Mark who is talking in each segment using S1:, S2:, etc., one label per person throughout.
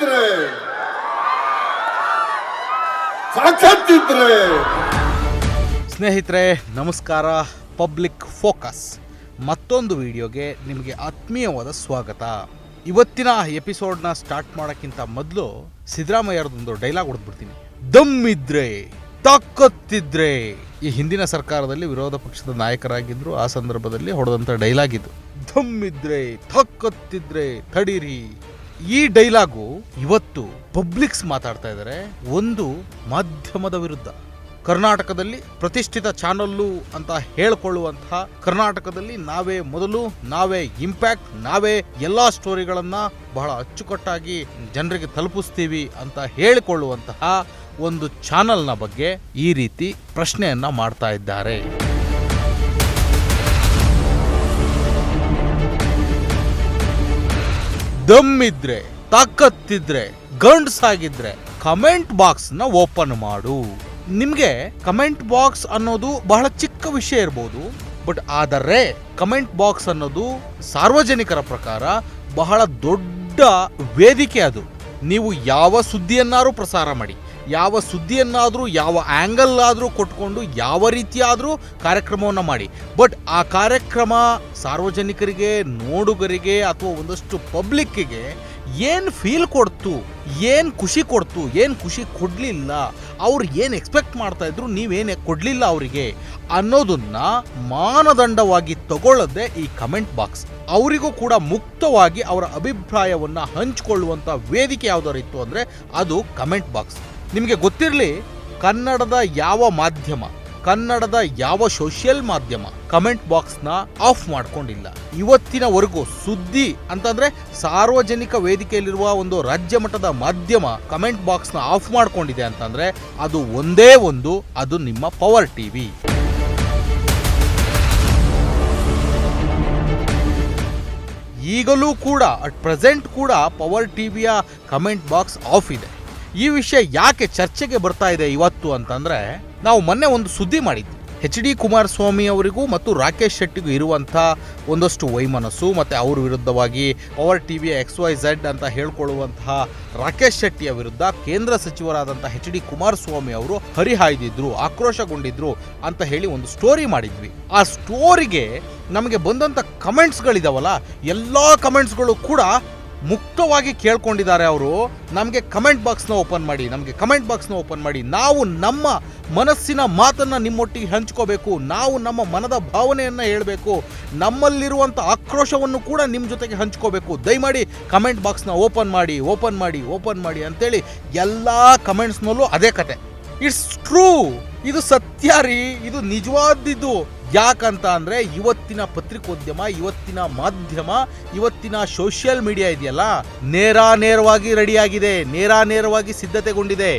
S1: ಸಾಕತ್ತಿದ್ರೆ ಸಾಕತ್ತಿದ್ರೆ.
S2: ಸ್ನೇಹಿತರೆ, ನಮಸ್ಕಾರ. Public focus. ಮತ್ತೊಂದು ವಿಡಿಯೋಗೆ ನಿಮಗೆ ಆತ್ಮೀಯವಾದ ಸ್ವಾಗತ. ಇವತ್ತಿನ ಎಪಿಸೋಡ್ನ ಸ್ಟಾರ್ಟ್ ಮಾಡೋಕ್ಕಿಂತ ಮೊದಲು ಸಿದ್ದರಾಮಯ್ಯರದೊಂದು ಡೈಲಾಗ್ ಹೊಡೆದ್ಬಿಡ್ತೀನಿ. ದಮ್ಮಿದ್ರೆ ತಾಕತ್ತಿದ್ರೆ. ಈ ಹಿಂದಿನ ಸರ್ಕಾರದಲ್ಲಿ ವಿರೋಧ ಪಕ್ಷದ ನಾಯಕರಾಗಿದ್ರು. ಆ ಸಂದರ್ಭದಲ್ಲಿ ಹೊಡೆದಂಥ ಡೈಲಾಗ್ ಇದು. ದಮ್ಮಿದ್ರೆ ತಾಕತ್ತಿದ್ರೆ, ತಡೀರಿ. ಈ ಡೈಲಾಗು ಇವತ್ತು ಪಬ್ಲಿಕ್ಸ್ ಮಾತಾಡ್ತಾ ಇದ್ದಾರೆ ಒಂದು ಮಾಧ್ಯಮದ ವಿರುದ್ಧ. ಕರ್ನಾಟಕದಲ್ಲಿ ಪ್ರತಿಷ್ಠಿತ ಚಾನಲ್ಲು ಅಂತ ಹೇಳಿಕೊಳ್ಳುವಂತಹ ಕರ್ನಾಟಕದಲ್ಲಿ ನಾವೇ ಮೊದಲು, ನಾವೇ ಇಂಪ್ಯಾಕ್ಟ್ ನಾವೇ ಎಲ್ಲಾ ಸ್ಟೋರಿಗಳನ್ನ ಬಹಳ ಅಚ್ಚುಕಟ್ಟಾಗಿ ಜನರಿಗೆ ತಲುಪಿಸ್ತೀವಿ ಅಂತ ಹೇಳಿಕೊಳ್ಳುವಂತಹ ಒಂದು ಚಾನಲ್ನ ಬಗ್ಗೆ ಈ ರೀತಿ ಪ್ರಶ್ನೆಯನ್ನ ಮಾಡ್ತಾ ಇದ್ದಾರೆ. ದಮ್ಮಿದ್ರೆ, ತಾಕತ್ತಿದ್ರೆ, ಗಂಡ್ಸಾಗಿದ್ರೆ ಕಮೆಂಟ್ ಬಾಕ್ಸ್ನ ಓಪನ್ ಮಾಡು. ನಿಮ್ಗೆ ಕಮೆಂಟ್ ಬಾಕ್ಸ್ ಅನ್ನೋದು ಬಹಳ ಚಿಕ್ಕ ವಿಷಯ ಇರಬಹುದು ಬಟ್ ಆದರೆ ಕಮೆಂಟ್ ಬಾಕ್ಸ್ ಅನ್ನೋದು ಸಾರ್ವಜನಿಕರ ಪ್ರಕಾರ ಬಹಳ ದೊಡ್ಡ ವೇದಿಕೆ ಅದು. ನೀವು ಯಾವ ಸುದ್ದಿಯನ್ನಾರು ಪ್ರಸಾರ ಮಾಡಿ ಯಾವ ಸುದ್ದಿಯನ್ನಾದರೂ, ಯಾವ ಆ್ಯಂಗಲ್ ಆದರೂ ಕೊಟ್ಕೊಂಡು, ಯಾವ ರೀತಿಯಾದರೂ ಕಾರ್ಯಕ್ರಮವನ್ನು ಮಾಡಿ. ಬಟ್ ಆ ಕಾರ್ಯಕ್ರಮ ಸಾರ್ವಜನಿಕರಿಗೆ, ನೋಡುಗರಿಗೆ ಅಥವಾ ಒಂದಷ್ಟು ಪಬ್ಲಿಕ್ಕಿಗೆ ಏನು ಫೀಲ್ ಕೊಡ್ತು, ಏನು ಖುಷಿ ಕೊಡ್ತು, ಏನು ಖುಷಿ ಕೊಡಲಿಲ್ಲ, ಅವ್ರು ಏನು ಎಕ್ಸ್ಪೆಕ್ಟ್ ಮಾಡ್ತಾಯಿದ್ರು ನೀವೇನು ಕೊಡಲಿಲ್ಲ ಅವರಿಗೆ ಅನ್ನೋದನ್ನ ಮಾನದಂಡವಾಗಿ ತಗೊಳ್ಳದೆ ಈ ಕಮೆಂಟ್ ಬಾಕ್ಸ್ ಅವರಿಗೂ ಕೂಡ ಮುಕ್ತವಾಗಿ ಅವರ ಅಭಿಪ್ರಾಯವನ್ನು ಹಂಚಿಕೊಳ್ಳುವಂಥ ವೇದಿಕೆ ಯಾವುದಾದ್ರು ಇತ್ತು ಅಂದರೆ ಅದು ಕಮೆಂಟ್ ಬಾಕ್ಸ್ ನಿಮಗೆ ಗೊತ್ತಿರಲಿ, ಕನ್ನಡದ ಯಾವ ಮಾಧ್ಯಮ, ಕನ್ನಡದ ಯಾವ ಸೋಷಿಯಲ್ ಮಾಧ್ಯಮ ಕಮೆಂಟ್ ಬಾಕ್ಸ್ನ ಆಫ್ ಮಾಡ್ಕೊಂಡಿಲ್ಲ. ಇವತ್ತಿನವರೆಗೂ ಸುದ್ದಿ ಅಂತಂದ್ರೆ ಸಾರ್ವಜನಿಕ ವೇದಿಕೆಯಲ್ಲಿರುವ ಒಂದು ರಾಜ್ಯ ಮಟ್ಟದ ಮಾಧ್ಯಮ ಕಮೆಂಟ್ ಬಾಕ್ಸ್ನ ಆಫ್ ಮಾಡ್ಕೊಂಡಿದೆ ಅಂತಂದ್ರೆ ಅದು ಒಂದೇ ಒಂದು, ಅದು ನಿಮ್ಮ ಪವರ್ ಟಿವಿ ಈಗಲೂ ಕೂಡ ಅಟ್ ಪ್ರೆಸೆಂಟ್ ಕೂಡ ಪವರ್ ಟಿವಿಯ ಕಮೆಂಟ್ ಬಾಕ್ಸ್ ಆಫ್ ಇದೆ. ಈ ವಿಷಯ ಯಾಕೆ ಚರ್ಚೆಗೆ ಬರ್ತಾ ಇದೆ ಇವತ್ತು ಅಂತಂದ್ರೆ, ನಾವು ಮೊನ್ನೆ ಒಂದು ಸುದ್ದಿ ಮಾಡಿದ್ವಿ. ಎಚ್ ಡಿ ಕುಮಾರಸ್ವಾಮಿ ಅವರಿಗೂ ಮತ್ತು ರಾಕೇಶ್ ಶೆಟ್ಟಿಗೂ ಇರುವಂಥ ಒಂದಷ್ಟು ವೈಮನಸ್ಸು ಮತ್ತು ಅವ್ರ ವಿರುದ್ಧವಾಗಿ power V X Y Z ಅಂತ ಹೇಳ್ಕೊಳ್ಳುವಂತಹ ರಾಕೇಶ್ ಶೆಟ್ಟಿಯ ವಿರುದ್ಧ ಕೇಂದ್ರ ಸಚಿವರಾದಂಥ ಎಚ್ ಡಿ ಕುಮಾರಸ್ವಾಮಿ ಅವರು ಹರಿಹಾಯ್ದಿದ್ರು, ಆಕ್ರೋಶಗೊಂಡಿದ್ರು ಅಂತ ಹೇಳಿ ಒಂದು ಸ್ಟೋರಿ ಮಾಡಿದ್ವಿ. ಆ ಸ್ಟೋರಿಗೆ ನಮಗೆ ಬಂದಂಥ ಕಮೆಂಟ್ಸ್ಗಳಿದಾವಲ್ಲ, ಎಲ್ಲ ಕಮೆಂಟ್ಸ್ಗಳು ಕೂಡ ಮುಕ್ತವಾಗಿ ಕೇಳ್ಕೊಂಡಿದ್ದಾರೆ ಅವರು, ನಮಗೆ ಕಮೆಂಟ್ ಬಾಕ್ಸ್ನ ಓಪನ್ ಮಾಡಿ, ನಮಗೆ ಕಮೆಂಟ್ ಬಾಕ್ಸ್ನ ಓಪನ್ ಮಾಡಿ, ನಾವು ನಮ್ಮ ಮನಸ್ಸಿನ ಮಾತನ್ನು ನಿಮ್ಮೊಟ್ಟಿಗೆ ಹಂಚ್ಕೋಬೇಕು, ನಾವು ನಮ್ಮ ಮನದ ಭಾವನೆಯನ್ನು ಹೇಳಬೇಕು ನಮ್ಮಲ್ಲಿರುವಂಥ ಆಕ್ರೋಶವನ್ನು ಕೂಡ ನಿಮ್ಮ ಜೊತೆಗೆ ಹಂಚ್ಕೋಬೇಕು. ದಯಮಾಡಿ ಕಮೆಂಟ್ ಬಾಕ್ಸ್ನ ಓಪನ್ ಮಾಡಿ ಓಪನ್ ಮಾಡಿ ಓಪನ್ ಮಾಡಿ ಅಂತೇಳಿ ಎಲ್ಲ ಕಮೆಂಟ್ಸ್ನಲ್ಲೂ ಅದೇ ಕತೆ. ಇಟ್ಸ್ ಟ್ರೂ ಇದು ಸತ್ಯ ರೀ, ಇದು ನಿಜವಾದಿದ್ದು. ಯಾಕಂತ ಅಂದರೆ ಇವತ್ತಿನ ಪತ್ರಿಕೋದ್ಯಮ, ಇವತ್ತಿನ ಮಾಧ್ಯಮ, ಇವತ್ತಿನ ಸೋಷಿಯಲ್ ಮೀಡಿಯಾ ಇದೆಯಲ್ಲ, ನೇರ ನೇರವಾಗಿ ರೆಡಿಯಾಗಿದೆ, ನೇರ ನೇರವಾಗಿ ಸಿದ್ಧತೆಗೊಂಡಿದೆ.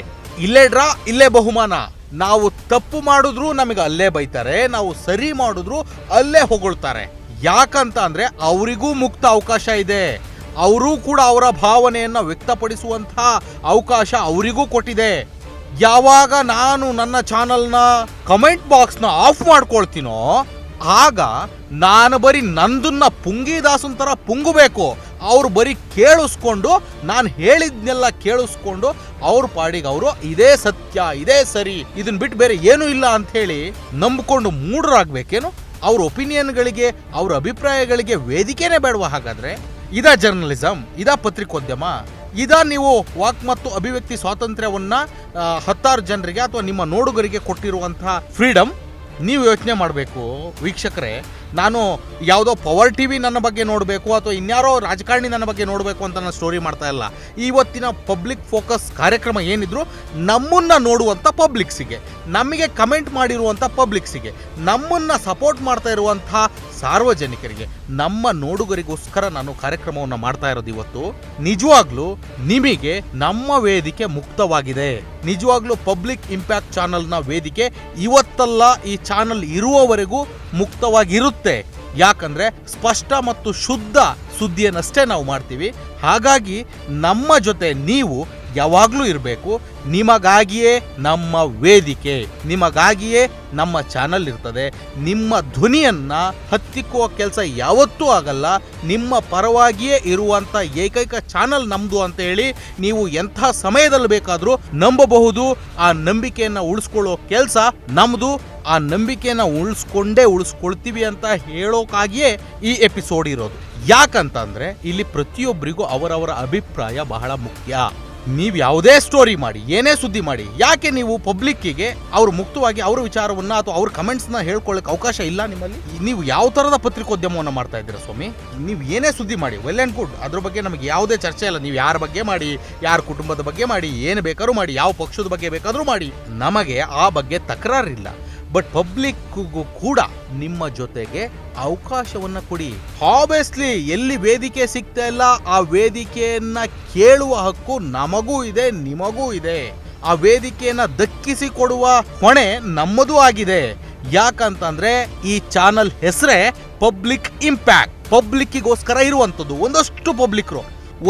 S2: ಇಲ್ಲೇ ಡ್ರಾ, ಇಲ್ಲೇ ಬಹುಮಾನ. ನಾವು ತಪ್ಪು ಮಾಡಿದ್ರು ನಮಗೆ ಅಲ್ಲೇ ಬೈತಾರೆ, ನಾವು ಸರಿ ಮಾಡಿದ್ರು ಅಲ್ಲೇ ಹೊಗಳ್ತಾರೆ. ಯಾಕಂತ ಅಂದರೆ ಅವರಿಗೂ ಮುಕ್ತ ಅವಕಾಶ ಇದೆ. ಅವರೂ ಕೂಡ ಅವರ ಭಾವನೆಯನ್ನು ವ್ಯಕ್ತಪಡಿಸುವಂತಹ ಅವಕಾಶ ಅವರಿಗೂ ಕೊಟ್ಟಿದೆ. ಯಾವಾಗ ನಾನು ನನ್ನ ಚಾನಲ್ನ ಕಮೆಂಟ್ ಬಾಕ್ಸ್ನ ಆಫ್ ಮಾಡ್ಕೊಳ್ತೀನೋ, ಆಗ ನಾನು ಬರೀ ನಂದನ್ನ ಪುಂಗಿದಾಸನ್ ಥರ ಪುಂಗಬೇಕು. ಅವ್ರು ಬರೀ ಕೇಳಿಸ್ಕೊಂಡು, ನಾನು ಹೇಳಿದ್ನೆಲ್ಲ ಕೇಳಿಸ್ಕೊಂಡು, ಅವ್ರ ಪಾಡಿಗೆ ಅವರು ಇದೇ ಸತ್ಯ, ಇದೇ ಸರಿ ಇದನ್ನ ಬಿಟ್ಟು ಬೇರೆ ಏನೂ ಇಲ್ಲ ಅಂತ ಹೇಳಿ ನಂಬಿಕೊಂಡು ಮೂಢರಾಗಬೇಕೇನು? ಅವ್ರ ಒಪಿನಿಯನ್ಗಳಿಗೆ, ಅವ್ರ ಅಭಿಪ್ರಾಯಗಳಿಗೆ ವೇದಿಕೆನೇ ಬೇಡವಾ ಹಾಗಾದ್ರೆ? ಇದಾ ಜರ್ನಲಿಸಂ ಇದಾ ಪತ್ರಿಕೋದ್ಯಮ? ಇದಾ ನೀವು ವಾಕ್ ಮತ್ತು ಅಭಿವ್ಯಕ್ತಿ ಸ್ವಾತಂತ್ರ್ಯವನ್ನ ಹತ್ತಾರು ಜನರಿಗೆ ಅಥವಾ ನಿಮ್ಮ ನೋಡುಗರಿಗೆ ಕೊಟ್ಟಿರುವಂತಹ ಫ್ರೀಡಮ್ ನೀವು ಯೋಚನೆ ಮಾಡಬೇಕು. ವೀಕ್ಷಕರೇ, ನಾನು ಯಾವುದೋ ಪವರ್ ಟಿ ವಿ ನನ್ನ ಬಗ್ಗೆ ನೋಡಬೇಕು ಅಥವಾ ಇನ್ಯಾರೋ ರಾಜಕಾರಣಿ ನನ್ನ ಬಗ್ಗೆ ನೋಡಬೇಕು ಅಂತ ನಾನು ಸ್ಟೋರಿ ಮಾಡ್ತಾ ಇಲ್ಲ. ಇವತ್ತಿನ ಪಬ್ಲಿಕ್ ಫೋಕಸ್ ಕಾರ್ಯಕ್ರಮ ಏನಿದ್ರು ನಮ್ಮನ್ನು ನೋಡುವಂಥ ಪಬ್ಲಿಕ್ಸಿಗೆ, ನಮಗೆ ಕಮೆಂಟ್ ಮಾಡಿರುವಂಥ ಪಬ್ಲಿಕ್ಸಿಗೆ, ನಮ್ಮನ್ನು ಸಪೋರ್ಟ್ ಮಾಡ್ತಾ ಇರುವಂಥ ಸಾರ್ವಜನಿಕರಿಗೆ ನಮ್ಮ ನೋಡುಗರಿಗೋಸ್ಕರ ನಾನು ಕಾರ್ಯಕ್ರಮವನ್ನು ಮಾಡ್ತಾ ಇರೋದು ಇವತ್ತು. ನಿಜವಾಗ್ಲೂ ನಿಮಗೆ ನಮ್ಮ ವೇದಿಕೆ ಮುಕ್ತವಾಗಿದೆ. ನಿಜವಾಗ್ಲೂ ಪಬ್ಲಿಕ್ ಇಂಪ್ಯಾಕ್ಟ್ ಚಾನಲ್ನ ವೇದಿಕೆ ಇವತ್ತಲ್ಲ ಈ ಚಾನಲ್ ಇರುವವರೆಗೂ ಮುಕ್ತವಾಗಿರುತ್ತೆ. ಯಾಕಂದ್ರೆ ಸ್ಪಷ್ಟ ಮತ್ತು ಶುದ್ಧ ಸುದ್ದಿಯನ್ನಷ್ಟೇ ನಾವು ಮಾಡ್ತೀವಿ. ಹಾಗಾಗಿ ನಮ್ಮ ಜೊತೆ ನೀವು ಯಾವಾಗಲೂ ಇರಬೇಕು. ನಿಮಗಾಗಿಯೇ ನಮ್ಮ ವೇದಿಕೆ, ನಿಮಗಾಗಿಯೇ ನಮ್ಮ ಚಾನಲ್ ಇರ್ತದೆ. ನಿಮ್ಮ ಧ್ವನಿಯನ್ನ ಹತ್ತಿಕ್ಕುವ ಕೆಲಸ ಯಾವತ್ತೂ ಆಗಲ್ಲ. ನಿಮ್ಮ ಪರವಾಗಿಯೇ ಇರುವಂತ ಏಕೈಕ ಚಾನಲ್ ನಮ್ದು ಅಂತ ಹೇಳಿ ನೀವು ಎಂಥ ಸಮಯದಲ್ಲಿ ಬೇಕಾದರೂ ನಂಬಬಹುದು. ಆ ನಂಬಿಕೆಯನ್ನ ಉಳಿಸ್ಕೊಳ್ಳೋ ಕೆಲಸ ನಮ್ದು. ಆ ನಂಬಿಕೆಯನ್ನ ಉಳಿಸ್ಕೊಂಡೇ ಉಳಿಸ್ಕೊಳ್ತೀವಿ ಅಂತ ಹೇಳೋಕ್ಕಾಗಿಯೇ ಈ ಎಪಿಸೋಡ್ ಇರೋದು. ಯಾಕಂತಂದ್ರೆ ಇಲ್ಲಿ ಪ್ರತಿಯೊಬ್ಬರಿಗೂ ಅವರವರ ಅಭಿಪ್ರಾಯ ಬಹಳ ಮುಖ್ಯ. ನೀವು ಯಾವುದೇ ಸ್ಟೋರಿ ಮಾಡಿ, ಏನೇ ಸುದ್ದಿ ಮಾಡಿ, ಯಾಕೆ ನೀವು ಪಬ್ಲಿಕ್ಕಿಗೆ ಅವರು ಮುಕ್ತವಾಗಿ ಅವ್ರ ವಿಚಾರವನ್ನ ಅಥವಾ ಅವ್ರ ಕಮೆಂಟ್ಸ್ನ ಹೇಳ್ಕೊಳ್ಳೋಕೆ ಅವಕಾಶ ಇಲ್ಲ ನಿಮ್ಮಲ್ಲಿ? ನೀವು ಯಾವ ಥರದ ಪತ್ರಿಕೋದ್ಯಮವನ್ನು ಮಾಡ್ತಾ ಇದ್ದೀರಾ ಸ್ವಾಮಿ? ನೀವು ಏನೇ ಸುದ್ದಿ ಮಾಡಿ ವೆಲ್ ಆ್ಯಂಡ್ ಗುಡ್ ಅದ್ರ ಬಗ್ಗೆ ನಮಗೆ ಯಾವುದೇ ಚರ್ಚೆ ಇಲ್ಲ. ನೀವು ಯಾರ ಬಗ್ಗೆ ಮಾಡಿ, ಯಾರ ಕುಟುಂಬದ ಬಗ್ಗೆ ಮಾಡಿ, ಏನು ಬೇಕಾದ್ರೂ ಮಾಡಿ, ಯಾವ ಪಕ್ಷದ ಬಗ್ಗೆ ಬೇಕಾದರೂ ಮಾಡಿ, ನಮಗೆ ಆ ಬಗ್ಗೆ ತಕರಾರಿಲ್ಲ. ಬಟ್ ಪಬ್ಲಿಕ್ಗೂ ಕೂಡ ನಿಮ್ಮ ಜೊತೆಗೆ ಅವಕಾಶವನ್ನ ಕೊಡಿ. ಆಬ್ವಿಯಸ್ಲಿ ಎಲ್ಲಿ ವೇದಿಕೆ ಸಿಗ್ತಾ ಇಲ್ಲ, ಆ ವೇದಿಕೆಯನ್ನ ಕೇಳುವ ಹಕ್ಕು ನಮಗೂ ಇದೆ, ನಿಮಗೂ ಇದೆ. ಆ ವೇದಿಕೆಯನ್ನ ದಕ್ಕಿಸಿಕೊಡುವ ಹೊಣೆ ನಮ್ಮದೂ ಆಗಿದೆ. ಯಾಕಂತಂದ್ರೆ ಈ ಚಾನಲ್ ಹೆಸರೇ ಪಬ್ಲಿಕ್ ಇಂಪ್ಯಾಕ್ಟ್ ಪಬ್ಲಿಕ್ಕಿಗೋಸ್ಕರ ಇರುವಂಥದ್ದು ಒಂದಷ್ಟು ಪಬ್ಲಿಕ್ರು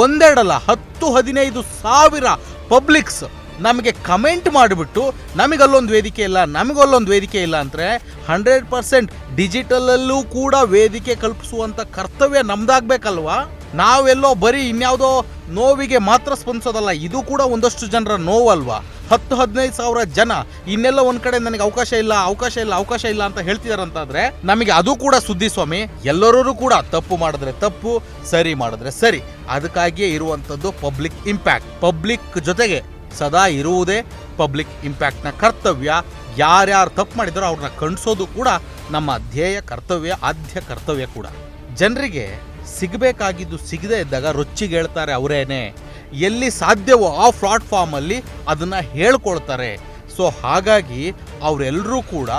S2: ಒಂದೆರಡಲ್ಲ, ಹತ್ತು, ಹದಿನೈದು ಸಾವಿರ ಪಬ್ಲಿಕ್ಸ್ ನಮಗೆ ಕಮೆಂಟ್ ಮಾಡಿಬಿಟ್ಟು, ನಮಗಲ್ಲೊಂದು ವೇದಿಕೆ ಇಲ್ಲ, ನಮಗಲ್ಲೊಂದು ವೇದಿಕೆ ಇಲ್ಲ ಅಂದರೆ ಹಂಡ್ರೆಡ್ ಪರ್ಸೆಂಟ್ ಡಿಜಿಟಲಲ್ಲೂ ಕೂಡ ವೇದಿಕೆ ಕಲ್ಪಿಸುವಂಥ ಕರ್ತವ್ಯ ನಮ್ದಾಗಬೇಕಲ್ವಾ? ನಾವೆಲ್ಲೋ ಬರೀ ಇನ್ಯಾವುದೋ ನೋವಿಗೆ ಮಾತ್ರ ಸ್ಪಂದಿಸೋದಲ್ಲ, ಇದು ಕೂಡ ಒಂದಷ್ಟು ಜನರ ನೋವಲ್ವಾ? ಹತ್ತು ಹದಿನೈದು ಸಾವಿರ ಜನ, ಇನ್ನೆಲ್ಲ ಒಂದ್ ಕಡೆ ನನಗೆ ಅವಕಾಶ ಇಲ್ಲ ಅವಕಾಶ ಇಲ್ಲ ಅವಕಾಶ ಇಲ್ಲ ಅಂತ ಹೇಳ್ತಿದಾರಂತಾದ್ರೆ ನಮಗೆ ಅದು ಕೂಡ ಸುದ್ದಿ ಸ್ವಾಮಿ ಎಲ್ಲರೂ ಕೂಡ ತಪ್ಪು ಮಾಡಿದ್ರೆ ತಪ್ಪು, ಸರಿ ಮಾಡಿದ್ರೆ ಸರಿ. ಅದಕ್ಕಾಗಿಯೇ ಇರುವಂಥದ್ದು ಪಬ್ಲಿಕ್ ಇಂಪ್ಯಾಕ್ಟ್ ಪಬ್ಲಿಕ್ ಜೊತೆಗೆ ಸದಾ ಇರುವುದೇ ಪಬ್ಲಿಕ್ ಇಂಪ್ಯಾಕ್ಟ್ನ ಕರ್ತವ್ಯ. ಯಾರ್ಯಾರು ತಪ್ಪು ಮಾಡಿದರೂ ಅವ್ರನ್ನ ಕಣ್ಸೋದು ಕೂಡ ನಮ್ಮ ಧ್ಯೇಯ ಕರ್ತವ್ಯ, ಆದ್ಯ ಕರ್ತವ್ಯ ಕೂಡ. ಜನರಿಗೆ ಸಿಗಬೇಕಾಗಿದ್ದು ಸಿಗದೇ ಇದ್ದಾಗ ರೊಚ್ಚಿಗೇಳ್ತಾರೆ ಅವರೇನೆ. ಎಲ್ಲಿ ಸಾಧ್ಯವೋ ಆ ಪ್ಲಾಟ್ಫಾರ್ಮಲ್ಲಿ ಅದನ್ನು ಹೇಳ್ಕೊಳ್ತಾರೆ. ಸೊ ಹಾಗಾಗಿ ಅವರೆಲ್ಲರೂ ಕೂಡ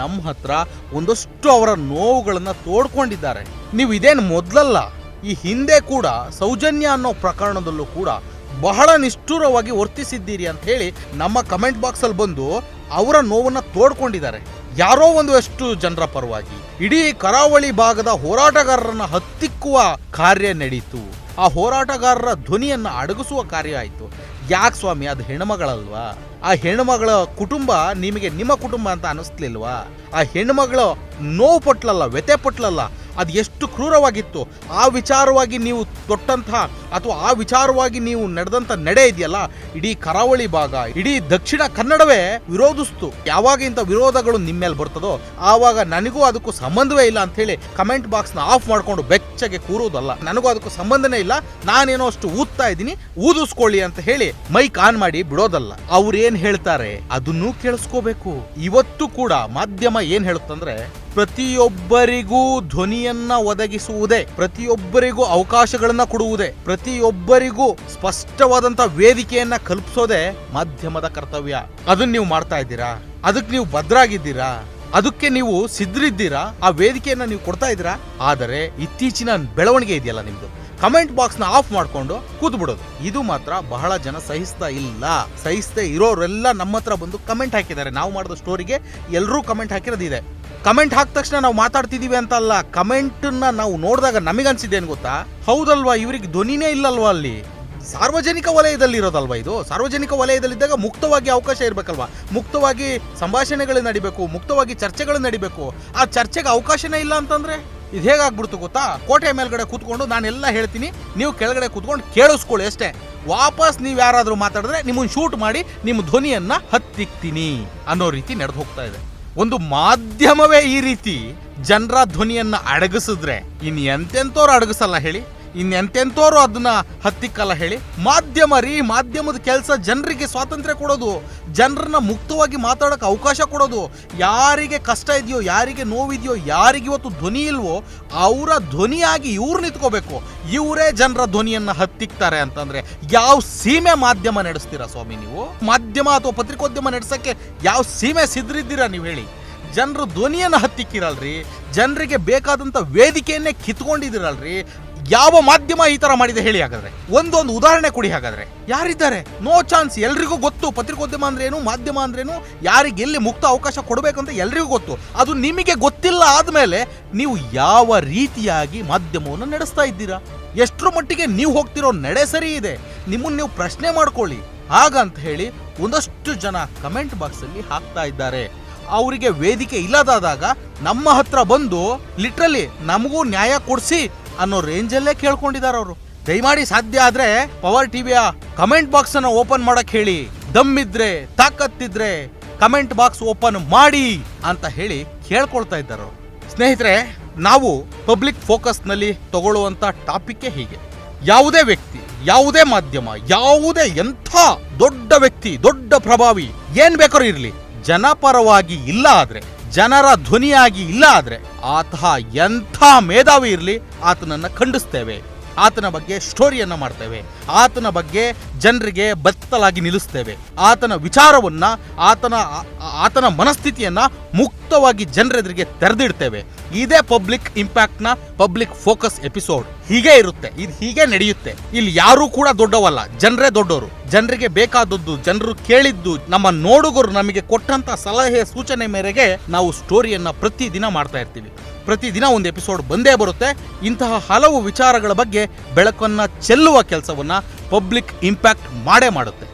S2: ನಮ್ಮ ಹತ್ರ ಒಂದಷ್ಟು ಅವರ ನೋವುಗಳನ್ನು ತೋಡ್ಕೊಂಡಿದ್ದಾರೆ. ನೀವು ಇದೇನು ಮೊದಲಲ್ಲ, ಈ ಹಿಂದೆ ಕೂಡ ಸೌಜನ್ಯ ಅನ್ನೋ ಪ್ರಕರಣದಲ್ಲೂ ಕೂಡ ಬಹಳ ನಿಷ್ಠುರವಾಗಿ ವರ್ತಿಸಿದ್ದೀರಿ ಅಂತ ಹೇಳಿ ನಮ್ಮ ಕಮೆಂಟ್ ಬಾಕ್ಸಲ್ಲಿ ಬಂದು ಅವರ ನೋವನ್ನು ತೋಡ್ಕೊಂಡಿದ್ದಾರೆ. ಯಾರೋ ಒಂದು ಎಷ್ಟು ಜನರ ಪರವಾಗಿ. ಇಡೀ ಕರಾವಳಿ ಭಾಗದ ಹೋರಾಟಗಾರರನ್ನ ಹತ್ತಿಕ್ಕುವ ಕಾರ್ಯ ನಡೀತು. ಆ ಹೋರಾಟಗಾರರ ಧ್ವನಿಯನ್ನು ಅಡಗಿಸುವ ಕಾರ್ಯ ಆಯಿತು. ಯಾಕೆ ಸ್ವಾಮಿ, ಅದು ಹೆಣ್ಮಗಳಲ್ವಾ? ಆ ಹೆಣ್ಮಗಳ ಕುಟುಂಬ ನಿಮಗೆ ನಿಮ್ಮ ಕುಟುಂಬ ಅಂತ ಅನಿಸ್ಲಿಲ್ವಾ? ಆ ಹೆಣ್ಮಗಳ ನೋವು ಪಟ್ಲಲ್ಲ ವ್ಯತೆ ಪಟ್ಲಲ್ಲ ಅದು ಎಷ್ಟು ಕ್ರೂರವಾಗಿತ್ತು? ಆ ವಿಚಾರವಾಗಿ ನೀವು ತೊಟ್ಟಂತಹ ಅಥವಾ ಆ ವಿಚಾರವಾಗಿ ನೀವು ನಡೆದಂತ ನಡೆ ಇದೆಯಲ್ಲ? ಇಡೀ ಕರಾವಳಿ ಭಾಗ, ಇಡೀ ದಕ್ಷಿಣ ಕನ್ನಡವೇ ವಿರೋಧಿಸ್ತು. ಯಾವಾಗ ಇಂಥ ವಿರೋಧಗಳು ನಿಮ್ಮ ಮೇಲೆ ಬರ್ತದೋ, ಆವಾಗ ನನಗೂ ಅದಕ್ಕೂ ಸಂಬಂಧವೇ ಇಲ್ಲ ಅಂತ ಹೇಳಿ ಕಮೆಂಟ್ ಬಾಕ್ಸ್ನ ಆಫ್ ಮಾಡಿಕೊಂಡು ಬೆಚ್ಚಗೆ ಕೂರುವುದಲ್ಲ ನನಗೂ ಅದಕ್ಕೂ ಸಂಬಂಧನೇ ಇಲ್ಲ. ನಾನೇನೋ ಅಷ್ಟು ಊದ್ತಾ ಇದ್ದೀನಿ, ಊದಿಸ್ಕೊಳ್ಳಿ ಅಂತ ಹೇಳಿ ಮೈಕ್ ಆನ್ ಮಾಡಿ ಬಿಡೋದಲ್ಲ. ಅವ್ರು ಏನ್ ಹೇಳ್ತಾರೆ? ಅದನ್ನೂ ಕೇಳಿಸ್ಕೋಬೇಕು. ಇವತ್ತು ಕೂಡ ಮಾಧ್ಯಮ ಏನ್ ಹೇಳುತ್ತಂದ್ರೆ ಪ್ರತಿಯೊಬ್ಬರಿಗೂ ಧ್ವನಿಯನ್ನ ಒದಗಿಸುವುದೇ, ಪ್ರತಿಯೊಬ್ಬರಿಗೂ ಅವಕಾಶಗಳನ್ನ ಕೊಡುವುದೇ, ಪ್ರತಿಯೊಬ್ಬರಿಗೂ ಸ್ಪಷ್ಟವಾದಂತ ವೇದಿಕೆಯನ್ನ ಕಲ್ಪಿಸೋದೇ ಮಾಧ್ಯಮದ ಕರ್ತವ್ಯ. ಅದನ್ನ ನೀವು ಮಾಡ್ತಾ ಇದ್ದೀರಾ? ಅದಕ್ಕೆ ನೀವು ಭದ್ರಾಗಿದ್ದೀರಾ? ಅದಕ್ಕೆ ನೀವು ಸಿದ್ಧರಿದ್ದೀರಾ? ಆ ವೇದಿಕೆಯನ್ನ ನೀವು ಕೊಡ್ತಾ ಇದ್ದೀರಾ? ಆದರೆ ಇತ್ತೀಚಿನ ಬೆಳವಣಿಗೆ ಇದೆಯಲ್ಲ ನಿಮ್ದು. ಕಮೆಂಟ್ ಬಾಕ್ಸ್ನ ಆಫ್ ಮಾಡ್ಕೊಂಡು ಕೂತ್ ಬಿಡೋದು ಇದು ಮಾತ್ರ ಬಹಳ ಜನ ಸಹಿಸ್ತಾ ಇಲ್ಲ. ಸಹಿಸ್ತಾ ಇರೋರೆಲ್ಲ ನಮ್ಮ ಹತ್ರ ಬಂದು ಕಮೆಂಟ್ ಹಾಕಿದ್ದಾರೆ. ನಾವು ಮಾಡಿದ ಸ್ಟೋರಿಗೆ ಎಲ್ಲರೂ ಕಮೆಂಟ್ ಹಾಕಿರೋದು ಇದೆ ಕಮೆಂಟ್ ಹಾಕಿದ ತಕ್ಷಣ ನಾವು ಮಾತಾಡ್ತಿದೀವಿ ಅಂತ ಅಲ್ಲ ನಾವು ನೋಡಿದಾಗ ನಮಗನ್ಸಿದ್ದೇನು ಗೊತ್ತಾ? ಹೌದಲ್ವಾ, ಇವ್ರಿಗೆ ಧ್ವನಿನೇ ಇಲ್ಲಲ್ವಾ ಅಲ್ಲಿ? ಸಾರ್ವಜನಿಕ ವಲಯದಲ್ಲಿ ಇರೋದಲ್ವಾ ಇದು? ಸಾರ್ವಜನಿಕ ವಲಯದಲ್ಲಿದ್ದಾಗ ಮುಕ್ತವಾಗಿ ಅವಕಾಶ ಇರಬೇಕಲ್ವಾ? ಮುಕ್ತವಾಗಿ ಸಂಭಾಷಣೆಗಳು ನಡಿಬೇಕು, ಮುಕ್ತವಾಗಿ ಚರ್ಚೆಗಳು ನಡಿಬೇಕು. ಆ ಚರ್ಚೆಗೆ ಅವಕಾಶನೇ ಇಲ್ಲ ಅಂತಂದ್ರೆ ಇದು ಹೇಗಾಗ್ಬಿಡ್ತು ಗೊತ್ತಾ? ಕೋಟೆ ಮೇಲ್ಗಡೆ ಕೂತ್ಕೊಂಡು ನಾನೆಲ್ಲ ಹೇಳ್ತೀನಿ, ನೀವು ಕೆಳಗಡೆ ಕೂತ್ಕೊಂಡು ಕೇಳಿಸ್ಕೊಳ್ಳಿ ಅಷ್ಟೇ. ವಾಪಸ್ ನೀವು ಯಾರಾದರೂ ಮಾತಾಡಿದ್ರೆ ನಿಮ್ಮನ್ನು ಶೂಟ್ ಮಾಡಿ ನಿಮ್ಮ ಧ್ವನಿಯನ್ನ ಹತ್ತಿಕ್ತೀನಿ ಅನ್ನೋ ರೀತಿ ನಡೆದು ಹೋಗ್ತಾ ಇದೆ. ಒಂದು ಮಾಧ್ಯಮವೇ ಈ ರೀತಿ ಜನರ ಧ್ವನಿಯನ್ನ ಅಡಗಿಸಿದ್ರೆ ಇನ್ ಎಂತೆಂಥವ್ರು ಅಡಗಿಸಲ್ಲ ಹೇಳಿ. ಇನ್ ಎಂತೆಂತೋರು ಅದನ್ನ ಹತ್ತಿಕ್ಕಲ್ಲ ಹೇಳಿ. ಮಾಧ್ಯಮ ರೀ, ಮಾಧ್ಯಮದ ಕೆಲಸ ಜನರಿಗೆ ಸ್ವಾತಂತ್ರ್ಯ ಕೊಡೋದು. ಜನರನ್ನ ಮುಕ್ತವಾಗಿ ಮಾತಾಡೋಕೆ ಅವಕಾಶ ಕೊಡೋದು. ಯಾರಿಗೆ ಕಷ್ಟ ಇದೆಯೋ, ಯಾರಿಗೆ ನೋವಿದೆಯೋ, ಯಾರಿಗೆ ಇವತ್ತು ಧ್ವನಿ ಇಲ್ವೋ, ಅವರ ಧ್ವನಿಯಾಗಿ ಇವ್ರು ನಿಂತ್ಕೋಬೇಕು. ಇವರೇ ಜನರ ಧ್ವನಿಯನ್ನ ಹತ್ತಿಕ್ತಾರೆ ಅಂತಂದ್ರೆ ಯಾವ ಸೀಮೆ ಮಾಧ್ಯಮ ನಡೆಸ್ತೀರಾ ಸ್ವಾಮಿ ನೀವು? ಮಾಧ್ಯಮ ಅಥವಾ ಪತ್ರಿಕೋದ್ಯಮ ನಡೆಸಕ್ಕೆ ಯಾವ ಸೀಮೆ ಸಿದ್ರಿದ್ದೀರಾ ನೀವು ಹೇಳಿ? ಜನರು ಧ್ವನಿಯನ್ನು ಹತ್ತಿಕ್ಕಿರಲ್ರಿ. ಜನರಿಗೆ ಬೇಕಾದಂಥ ವೇದಿಕೆಯನ್ನೇ ಕಿತ್ಕೊಂಡಿದ್ದೀರಲ್ರಿ. ಯಾವ ಮಾಧ್ಯಮ ಈ ತರ ಮಾಡಿದೆ ಹೇಳಿ ಹಾಗಾದ್ರೆ? ಒಂದೊಂದು ಉದಾಹರಣೆ ಕೊಡಿ ಹಾಗಾದ್ರೆ. ಯಾರಿದ್ದಾರೆ? ನೋ ಚಾನ್ಸ್ ಎಲ್ರಿಗೂ ಗೊತ್ತು. ಪತ್ರಿಕೋದ್ಯಮ ಅಂದ್ರೇನು ಮಾಧ್ಯಮ ಅಂದ್ರೇನು ಯಾರಿಗೆ ಎಲ್ಲಿ ಮುಕ್ತ ಅವಕಾಶ ಕೊಡಬೇಕು ಅಂತ ಎಲ್ರಿಗೂ ಗೊತ್ತು. ಅದು ನಿಮಗೆ ಗೊತ್ತಿಲ್ಲ ಆದ್ಮೇಲೆ ನೀವು ಯಾವ ರೀತಿಯಾಗಿ ಮಾಧ್ಯಮವನ್ನು ನಡೆಸ್ತಾ ಇದ್ದೀರಾ? ಎಷ್ಟರ ಮಟ್ಟಿಗೆ ನೀವು ಹೋಗ್ತಿರೋ ನಡೆ ಸರಿ ಇದೆ. ನಿಮ್ಮನ್ನ ನೀವು ಪ್ರಶ್ನೆ ಮಾಡ್ಕೊಳ್ಳಿ. ಹಾಗಂತ ಹೇಳಿ ಒಂದಷ್ಟು ಜನ ಕಮೆಂಟ್ ಬಾಕ್ಸ್ ಅಲ್ಲಿ ಹಾಕ್ತಾ ಇದ್ದಾರೆ. ಅವರಿಗೆ ವೇದಿಕೆ ಇಲ್ಲದಾದಾಗ ನಮ್ಮ ಹತ್ರ ಬಂದು ಲಿಟ್ರಲಿ ನಮಗೂ ನ್ಯಾಯ ಕೊಡ್ಸಿ ಅನ್ನೋ ರೇಂಜಲ್ಲೇ ಕೇಳ್ಕೊಂಡಿದ್ದಾರೆ ಅವರು. ದಯಮಾಡಿ ಸಾಧ್ಯ ಆದ್ರೆ ಪವರ್ ಟಿವಿಯ ಕಮೆಂಟ್ ಬಾಕ್ಸ್ ಅನ್ನ ಓಪನ್ ಮಾಡಕ್ ಹೇಳಿ. ದಮ್ಮಿದ್ರೆ ತಾಕತ್ತಿದ್ರೆ ಕಮೆಂಟ್ ಬಾಕ್ಸ್ ಓಪನ್ ಮಾಡಿ ಅಂತ ಹೇಳಿ ಕೇಳ್ಕೊಳ್ತಾ ಇದ್ದಾರೆ. ಸ್ನೇಹಿತರೆ, ನಾವು ಪಬ್ಲಿಕ್ ಫೋಕಸ್ನಲ್ಲಿ ತಗೊಳ್ಳುವಂತ ಟಾಪಿಕ್ ಹೀಗೆ. ಯಾವುದೇ ವ್ಯಕ್ತಿ, ಯಾವುದೇ ಮಾಧ್ಯಮ, ಯಾವುದೇ ಎಂಥ ದೊಡ್ಡ ವ್ಯಕ್ತಿ, ದೊಡ್ಡ ಪ್ರಭಾವಿ ಏನ್ ಬೇಕಾದ್ರೂ ಇರಲಿ. ಜನಪರವಾಗಿ ಇಲ್ಲ ಆದ್ರೆ ಜನರ ಧ್ವನಿಯಾಗಿ ಇಲ್ಲ ಆದ್ರೆ ಆತ ಎಂಥ ಮೇಧಾವಿ ಇರಲಿ ಆತನನ್ನ ಖಂಡಿಸ್ತೇವೆ. ಆತನ ಬಗ್ಗೆ ಸ್ಟೋರಿಯನ್ನು ಮಾಡ್ತೇವೆ. ಆತನ ಬಗ್ಗೆ ಜನರಿಗೆ ಬತ್ತಲಾಗಿ ನಿಲ್ಲಿಸ್ತೇವೆ. ಆತನ ವಿಚಾರವನ್ನ, ಆತನ ಆತನ ಮನಸ್ಥಿತಿಯನ್ನ ಮುಕ್ತವಾಗಿ ಜನರೆದುರಿಗೆ ತೆರೆದಿಡ್ತೇವೆ. ಇದೇ ಪಬ್ಲಿಕ್ ಇಂಪ್ಯಾಕ್ಟ್ನ ಪಬ್ಲಿಕ್ ಫೋಕಸ್ ಎಪಿಸೋಡ್. ಹೀಗೆ ಇರುತ್ತೆ. ಇದು ಹೀಗೆ ನಡೆಯುತ್ತೆ. ಇಲ್ಲಿ ಯಾರೂ ಕೂಡ ದೊಡ್ಡವಲ್ಲ. ಜನರೇ ದೊಡ್ಡವರು ಜನರಿಗೆ ಬೇಕಾದದ್ದು ಜನರು ಕೇಳಿದ್ದು, ನಮ್ಮ ನೋಡುಗರು ನಮಗೆ ಕೊಟ್ಟಂತ ಸಲಹೆ ಸೂಚನೆ ಮೇರೆಗೆ ನಾವು ಸ್ಟೋರಿಯನ್ನ ಪ್ರತಿದಿನ ಮಾಡ್ತಾ ಇರ್ತೀವಿ. ಪ್ರತಿದಿನ ಒಂದು ಎಪಿಸೋಡ್ ಬಂದೇ ಬರುತ್ತೆ. ಇಂತಹ ಹಲವು ವಿಚಾರಗಳ ಬಗ್ಗೆ ಬೆಳಕನ್ನು ಚೆಲ್ಲುವ ಕೆಲಸವನ್ನು ಪಬ್ಲಿಕ್ ಇಂಪ್ಯಾಕ್ಟ್ ಮಾಡೇ ಮಾಡುತ್ತೆ.